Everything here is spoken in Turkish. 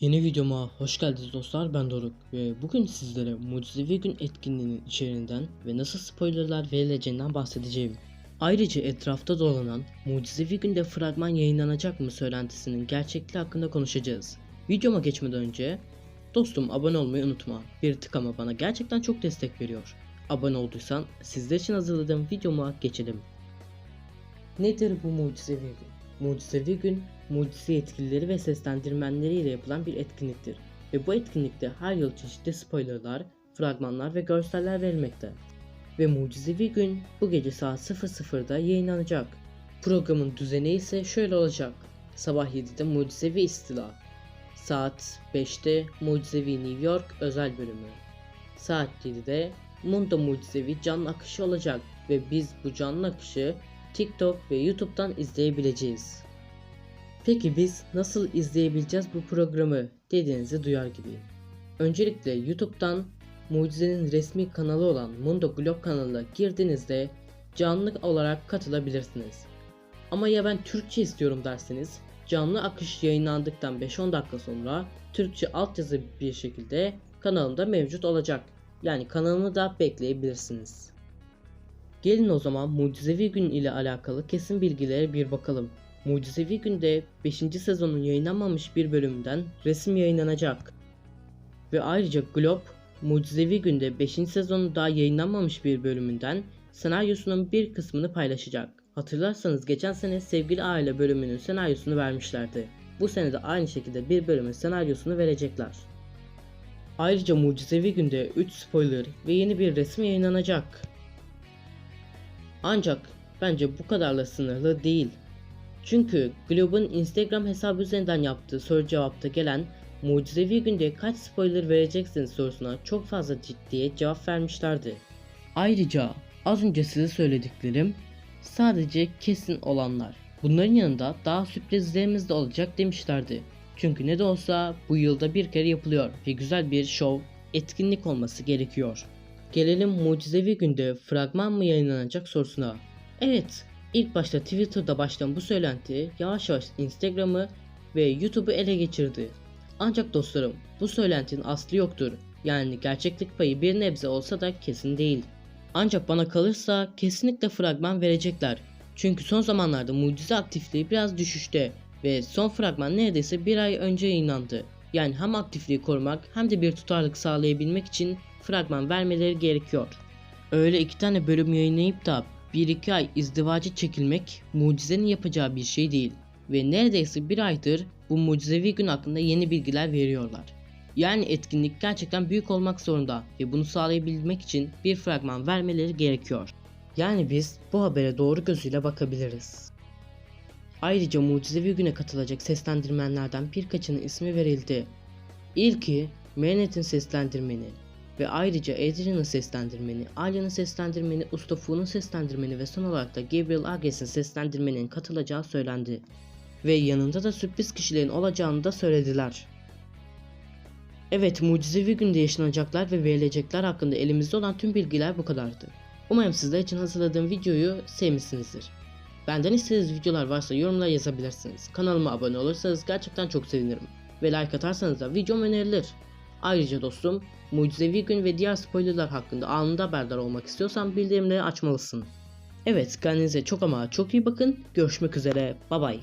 Yeni videoma hoş geldiniz dostlar ben Doruk ve bugün sizlere Mucizevi Gün etkinliğinin içeriğinden ve nasıl spoilerlar verileceğinden bahsedeceğim. Ayrıca etrafta dolanan Mucizevi Gün'de fragman yayınlanacak mı söylentisinin gerçekliği hakkında konuşacağız. Videoma geçmeden önce dostum abone olmayı unutma. Bir tıklama bana gerçekten çok destek veriyor. Abone olduysan sizler için hazırladığım videoma geçelim. Nedir bu Mucizevi Gün? Mucizevi Gün, mucize yetkilileri ve seslendirmenleriyle yapılan bir etkinliktir. Ve bu etkinlikte her yıl çeşitli spoilerlar, fragmanlar ve görseller verilmekte. Ve Mucizevi Gün bu gece saat 00'da yayınlanacak. Programın düzeni ise şöyle olacak. Sabah 7'de Mucizevi İstila. Saat 5'te Mucizevi New York özel bölümü. Saat 7'de Mundo Mucizevi canlı akışı olacak ve biz bu canlı akışı TikTok ve YouTube'dan izleyebileceğiz. Peki biz nasıl izleyebileceğiz bu programı dediğinizi duyar gibiyim. Öncelikle YouTube'dan Mucize'nin resmi kanalı olan Mundo Globe kanalına girdiğinizde canlı olarak katılabilirsiniz. Ama ya ben Türkçe istiyorum derseniz canlı akış yayınlandıktan 5-10 dakika sonra Türkçe altyazı bir şekilde kanalımda mevcut olacak. Yani kanalımı da bekleyebilirsiniz. Gelin o zaman Mucizevi Gün ile alakalı kesin bilgilere bir bakalım. Mucizevi Gün'de 5. sezonun yayınlanmamış bir bölümünden resim yayınlanacak. Ve ayrıca Globe, Mucizevi Gün'de 5. sezonun daha yayınlanmamış bir bölümünden senaryosunun bir kısmını paylaşacak. Hatırlarsanız geçen sene Sevgili Aile bölümünün senaryosunu vermişlerdi. Bu sene de aynı şekilde bir bölümün senaryosunu verecekler. Ayrıca Mucizevi Gün'de 3 spoiler ve yeni bir resim yayınlanacak. Ancak bence bu kadarla sınırlı değil. Çünkü Globe'un Instagram hesabı üzerinden yaptığı soru cevapta gelen Mucizevi günde kaç spoiler vereceksiniz sorusuna çok fazla ciddiye cevap vermişlerdi. Ayrıca az önce size söylediklerim sadece kesin olanlar. Bunların yanında daha sürprizlerimiz de olacak demişlerdi. Çünkü ne de olsa bu yılda bir kere yapılıyor ve güzel bir show, etkinlik olması gerekiyor. Gelelim mucizevi günde fragman mı yayınlanacak sorusuna. Evet, ilk başta Twitter'da başlayan bu söylenti yavaş yavaş Instagram'ı ve YouTube'u ele geçirdi. Ancak dostlarım, bu söylentinin aslı yoktur. Yani gerçeklik payı bir nebze olsa da kesin değil. Ancak bana kalırsa kesinlikle fragman verecekler. Çünkü son zamanlarda mucize aktifliği biraz düşüşte ve son fragman neredeyse bir ay önce yayınlandı. Yani hem aktifliği korumak hem de bir tutarlılık sağlayabilmek için fragman vermeleri gerekiyor. Öyle iki tane bölüm yayınlayıp da 1-2 ay izdivacı çekilmek mucizenin yapacağı bir şey değil. Ve neredeyse bir aydır bu mucizevi gün hakkında yeni bilgiler veriyorlar. Yani etkinlik gerçekten büyük olmak zorunda ve bunu sağlayabilmek için bir fragman vermeleri gerekiyor. Yani biz bu habere doğru gözüyle bakabiliriz. Ayrıca mucizevi güne katılacak seslendirmenlerden birkaçının ismi verildi. İlki Manet'in seslendirmeni ve ayrıca Adrian'ın seslendirmeni, Alya'nın seslendirmeni, Usta Fu'nun seslendirmeni ve son olarak da Gabriel Agres'in seslendirmeninin katılacağı söylendi. Ve yanında da sürpriz kişilerin olacağını da söylediler. Evet mucizevi günde yaşanacaklar ve verilecekler hakkında elimizde olan tüm bilgiler bu kadardı. Umarım sizler için hazırladığım videoyu sevmişsinizdir. Benden istediğiniz videolar varsa yorumlara yazabilirsiniz. Kanalıma abone olursanız gerçekten çok sevinirim. Ve like atarsanız da videom önerilir. Ayrıca dostum, mucizevi gün ve diğer spoilerlar hakkında anında haberdar olmak istiyorsan bildirimleri açmalısın. Evet kendinize çok ama çok iyi bakın. Görüşmek üzere. Bay bay.